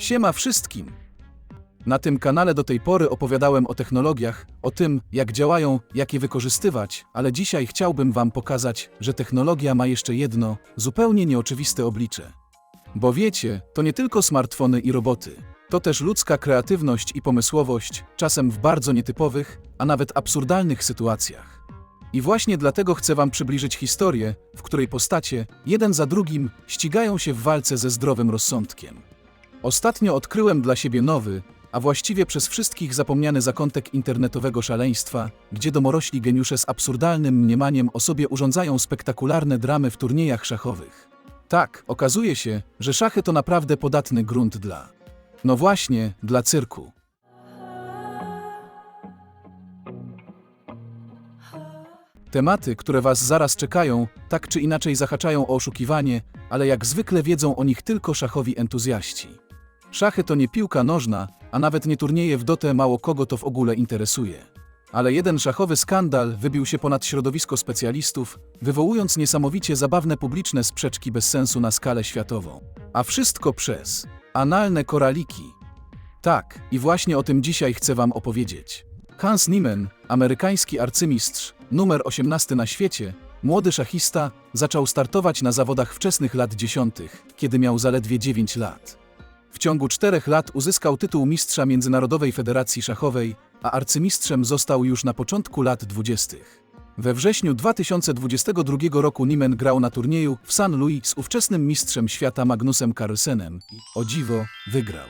Siema wszystkim! Na tym kanale do tej pory opowiadałem o technologiach, o tym, jak działają, jak je wykorzystywać, ale dzisiaj chciałbym Wam pokazać, że technologia ma jeszcze jedno, zupełnie nieoczywiste oblicze. Bo wiecie, to nie tylko smartfony i roboty. To też ludzka kreatywność i pomysłowość, czasem w bardzo nietypowych, a nawet absurdalnych sytuacjach. I właśnie dlatego chcę Wam przybliżyć historię, w której postacie, jeden za drugim, ścigają się w walce ze zdrowym rozsądkiem. Ostatnio odkryłem dla siebie nowy, a właściwie przez wszystkich zapomniany zakątek internetowego szaleństwa, gdzie domorośli geniusze z absurdalnym mniemaniem o sobie urządzają spektakularne dramy w turniejach szachowych. Tak, okazuje się, że szachy to naprawdę podatny grunt dla. No właśnie, dla cyrku. Tematy, które Was zaraz czekają, tak czy inaczej zahaczają o oszukiwanie, ale jak zwykle wiedzą o nich tylko szachowi entuzjaści. Szachy to nie piłka nożna, a nawet nie turnieje w dotę mało kogo to w ogóle interesuje. Ale jeden szachowy skandal wybił się ponad środowisko specjalistów, wywołując niesamowicie zabawne publiczne sprzeczki bez sensu na skalę światową. A wszystko przez analne koraliki. Tak, i właśnie o tym dzisiaj chcę Wam opowiedzieć. Hans Niemann, amerykański arcymistrz, numer 18 na świecie, młody szachista, zaczął startować na zawodach wczesnych lat dziesiątych, kiedy miał zaledwie 9 lat. W ciągu czterech lat uzyskał tytuł mistrza Międzynarodowej Federacji Szachowej, a arcymistrzem został już na początku lat dwudziestych. We wrześniu 2022 roku Niemann grał na turnieju w St. Louis z ówczesnym mistrzem świata Magnusem Carlsenem i, o dziwo, wygrał.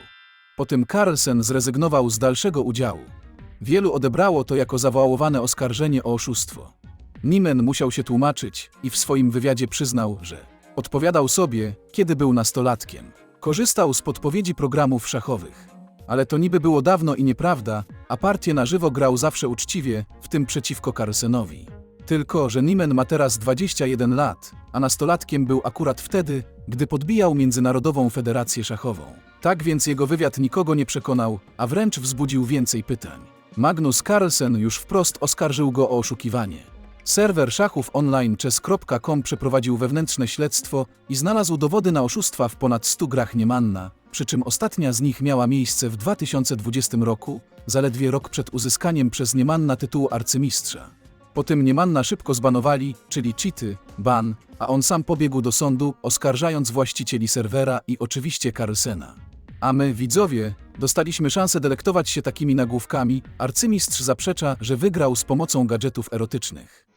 Po tym Carlsen zrezygnował z dalszego udziału. Wielu odebrało to jako zawoławane oskarżenie o oszustwo. Niemann musiał się tłumaczyć i w swoim wywiadzie przyznał, że odpowiadał sobie, kiedy był nastolatkiem. Korzystał z podpowiedzi programów szachowych. Ale to niby było dawno i nieprawda, a partię na żywo grał zawsze uczciwie, w tym przeciwko Carlsenowi. Tylko, że Niemann ma teraz 21 lat, a nastolatkiem był akurat wtedy, gdy podbijał Międzynarodową Federację Szachową. Tak więc jego wywiad nikogo nie przekonał, a wręcz wzbudził więcej pytań. Magnus Carlsen już wprost oskarżył go o oszukiwanie. Serwer szachów online chess.com przeprowadził wewnętrzne śledztwo i znalazł dowody na oszustwa w ponad 100 grach Niemanna, przy czym ostatnia z nich miała miejsce w 2020 roku, zaledwie rok przed uzyskaniem przez Niemanna tytułu arcymistrza. Po tym Niemanna szybko zbanowali, czyli cheaty, ban, a on sam pobiegł do sądu, oskarżając właścicieli serwera i oczywiście Carlsena. A my, widzowie, dostaliśmy szansę delektować się takimi nagłówkami. Arcymistrz zaprzecza, że wygrał z pomocą gadżetów erotycznych.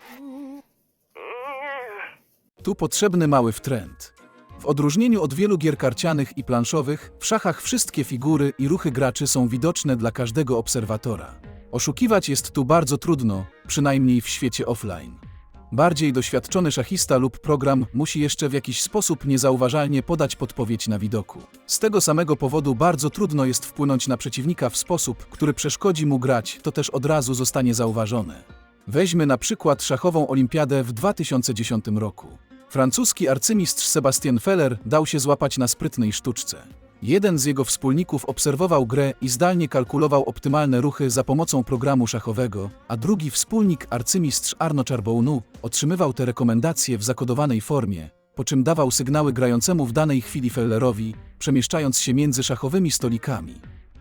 Tu potrzebny mały wtręt. W odróżnieniu od wielu gier karcianych i planszowych, w szachach wszystkie figury i ruchy graczy są widoczne dla każdego obserwatora. Oszukiwać jest tu bardzo trudno, przynajmniej w świecie offline. Bardziej doświadczony szachista lub program musi jeszcze w jakiś sposób niezauważalnie podać podpowiedź na widoku. Z tego samego powodu bardzo trudno jest wpłynąć na przeciwnika w sposób, który przeszkodzi mu grać, to też od razu zostanie zauważone. Weźmy na przykład szachową olimpiadę w 2010 roku. Francuski arcymistrz Sebastien Feller dał się złapać na sprytnej sztuczce. Jeden z jego wspólników obserwował grę i zdalnie kalkulował optymalne ruchy za pomocą programu szachowego, a drugi wspólnik arcymistrz Arno Charbonneau otrzymywał te rekomendacje w zakodowanej formie, po czym dawał sygnały grającemu w danej chwili Fellerowi, przemieszczając się między szachowymi stolikami.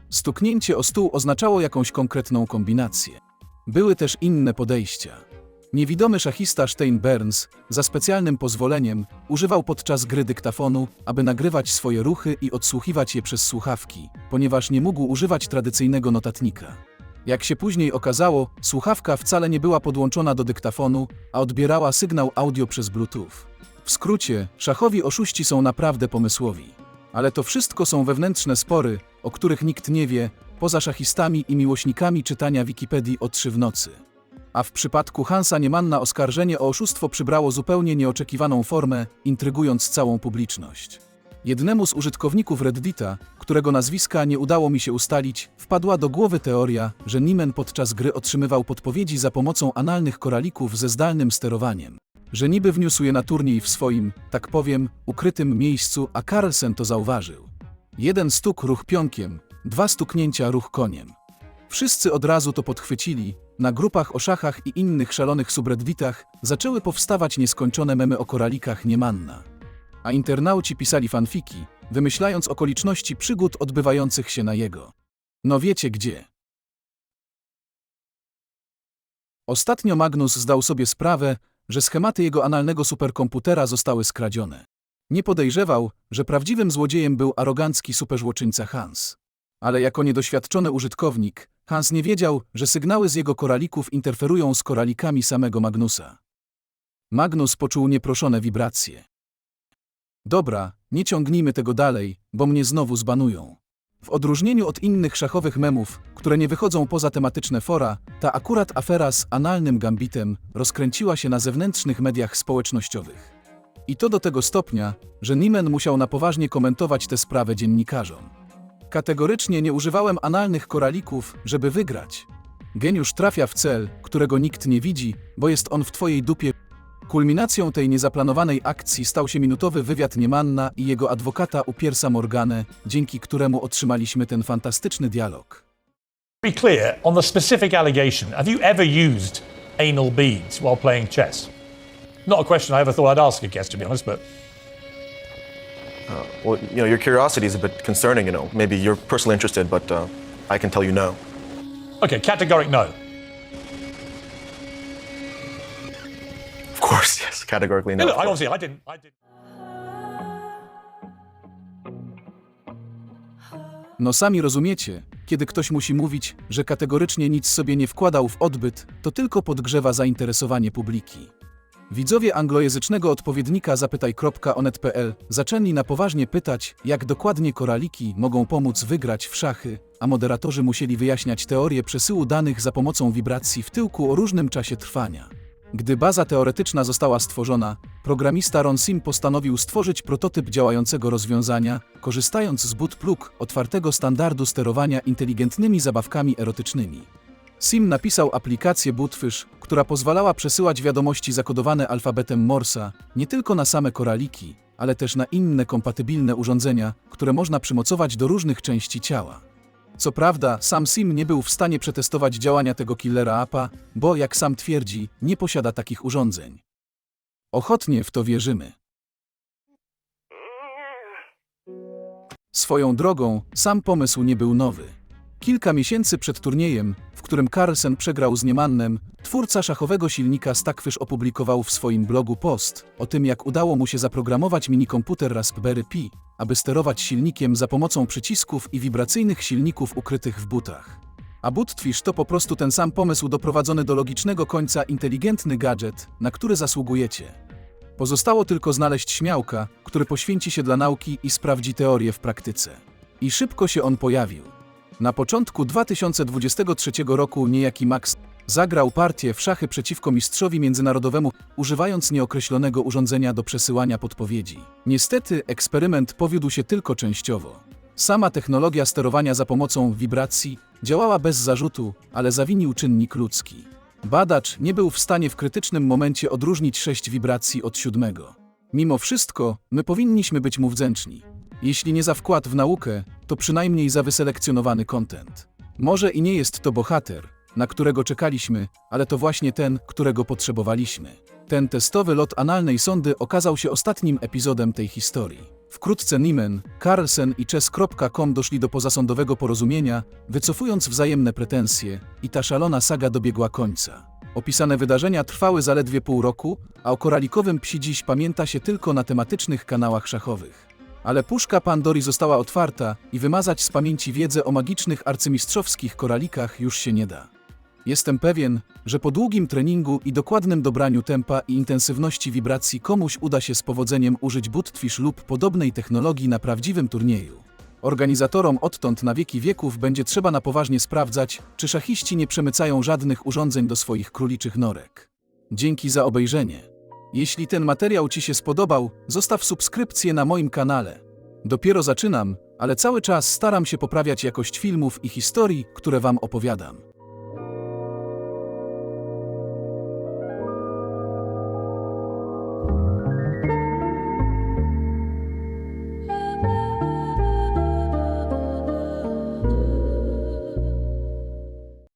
Stuknięcie o stół oznaczało jakąś konkretną kombinację. Były też inne podejścia. Niewidomy szachista Stein Burns, za specjalnym pozwoleniem, używał podczas gry dyktafonu, aby nagrywać swoje ruchy i odsłuchiwać je przez słuchawki, ponieważ nie mógł używać tradycyjnego notatnika. Jak się później okazało, słuchawka wcale nie była podłączona do dyktafonu, a odbierała sygnał audio przez Bluetooth. W skrócie, szachowi oszuści są naprawdę pomysłowi. Ale to wszystko są wewnętrzne spory, o których nikt nie wie, poza szachistami i miłośnikami czytania Wikipedii o trzy w nocy. A w przypadku Hansa Niemanna oskarżenie o oszustwo przybrało zupełnie nieoczekiwaną formę, intrygując całą publiczność. Jednemu z użytkowników Reddita, którego nazwiska nie udało mi się ustalić, wpadła do głowy teoria, że Niemann podczas gry otrzymywał podpowiedzi za pomocą analnych koralików ze zdalnym sterowaniem. Że niby wniósł je na turniej w swoim, tak powiem, ukrytym miejscu, a Carlsen to zauważył. Jeden stuk ruch pionkiem, dwa stuknięcia ruch koniem. Wszyscy od razu to podchwycili, na grupach o szachach i innych szalonych subredditach zaczęły powstawać nieskończone memy o koralikach Niemanna. A internauci pisali fanfiki, wymyślając okoliczności przygód odbywających się na jego. No wiecie gdzie. Ostatnio Magnus zdał sobie sprawę, że schematy jego analnego superkomputera zostały skradzione. Nie podejrzewał, że prawdziwym złodziejem był arogancki superzłoczyńca Hans. Ale jako niedoświadczony użytkownik, Hans nie wiedział, że sygnały z jego koralików interferują z koralikami samego Magnusa. Magnus poczuł nieproszone wibracje. Dobra, nie ciągnijmy tego dalej, bo mnie znowu zbanują. W odróżnieniu od innych szachowych memów, które nie wychodzą poza tematyczne fora, ta akurat afera z analnym gambitem rozkręciła się na zewnętrznych mediach społecznościowych. I to do tego stopnia, że Niemen musiał na poważnie komentować tę sprawę dziennikarzom. Kategorycznie nie używałem analnych koralików, żeby wygrać. Geniusz trafia w cel, którego nikt nie widzi, bo jest on w twojej dupie. Kulminacją tej niezaplanowanej akcji stał się minutowy wywiad Niemanna i jego adwokata u Piersa Morgane, dzięki któremu otrzymaliśmy ten fantastyczny dialog. be clear on the specific allegation. Have you ever used anal beads while playing chess? Not a question I ever thought I'd ask a guest, to be honest, but Well, you know, your curiosity is a bit concerning, you know. Maybe you're personally interested, but uh, I can tell you no. okay, categoric no. Of course, yes, categorically no. Look, of I obviously I didn't. I didn't. No sami rozumiecie, kiedy ktoś musi mówić, że kategorycznie nic sobie nie wkładał w odbyt, to tylko podgrzewa zainteresowanie publiki. Widzowie anglojęzycznego odpowiednika zapytaj.onet.pl zaczęli na poważnie pytać, jak dokładnie koraliki mogą pomóc wygrać w szachy, a moderatorzy musieli wyjaśniać teorię przesyłu danych za pomocą wibracji w tyłku o różnym czasie trwania. Gdy baza teoretyczna została stworzona, programista Ron Sim postanowił stworzyć prototyp działającego rozwiązania, korzystając z bootplug, otwartego standardu sterowania inteligentnymi zabawkami erotycznymi. Sim napisał aplikację Bootfish, która pozwalała przesyłać wiadomości zakodowane alfabetem Morsa nie tylko na same koraliki, ale też na inne kompatybilne urządzenia, które można przymocować do różnych części ciała. Co prawda, sam Sim nie był w stanie przetestować działania tego killera appa, bo, jak sam twierdzi, nie posiada takich urządzeń. Ochotnie w to wierzymy. Swoją drogą, sam pomysł nie był nowy. Kilka miesięcy przed turniejem, w którym Carlsen przegrał z Niemannem, twórca szachowego silnika Stackfish opublikował w swoim blogu post o tym, jak udało mu się zaprogramować minikomputer Raspberry Pi, aby sterować silnikiem za pomocą przycisków i wibracyjnych silników ukrytych w butach. A Bootfish to po prostu ten sam pomysł doprowadzony do logicznego końca inteligentny gadżet, na który zasługujecie. Pozostało tylko znaleźć śmiałka, który poświęci się dla nauki i sprawdzi teorię w praktyce. I szybko się on pojawił. Na początku 2023 roku niejaki Max zagrał partię w szachy przeciwko mistrzowi międzynarodowemu, używając nieokreślonego urządzenia do przesyłania podpowiedzi. Niestety eksperyment powiódł się tylko częściowo. Sama technologia sterowania za pomocą wibracji działała bez zarzutu, ale zawinił czynnik ludzki. Badacz nie był w stanie w krytycznym momencie odróżnić sześć wibracji od siódmego. Mimo wszystko, my powinniśmy być mu wdzięczni. Jeśli nie za wkład w naukę, to przynajmniej za wyselekcjonowany content. Może i nie jest to bohater, na którego czekaliśmy, ale to właśnie ten, którego potrzebowaliśmy. Ten testowy lot analnej sondy okazał się ostatnim epizodem tej historii. Wkrótce Niemen, Carlsen i Chess.com doszli do pozasądowego porozumienia, wycofując wzajemne pretensje, i ta szalona saga dobiegła końca. Opisane wydarzenia trwały zaledwie pół roku, a o koralikowym psi dziś pamięta się tylko na tematycznych kanałach szachowych. Ale puszka Pandori została otwarta i wymazać z pamięci wiedzę o magicznych arcymistrzowskich koralikach już się nie da. Jestem pewien, że po długim treningu i dokładnym dobraniu tempa i intensywności wibracji komuś uda się z powodzeniem użyć Bootfish lub podobnej technologii na prawdziwym turnieju. Organizatorom odtąd na wieki wieków będzie trzeba na poważnie sprawdzać, czy szachiści nie przemycają żadnych urządzeń do swoich króliczych norek. Dzięki za obejrzenie. Jeśli ten materiał Ci się spodobał, zostaw subskrypcję na moim kanale. Dopiero zaczynam, ale cały czas staram się poprawiać jakość filmów i historii, które Wam opowiadam.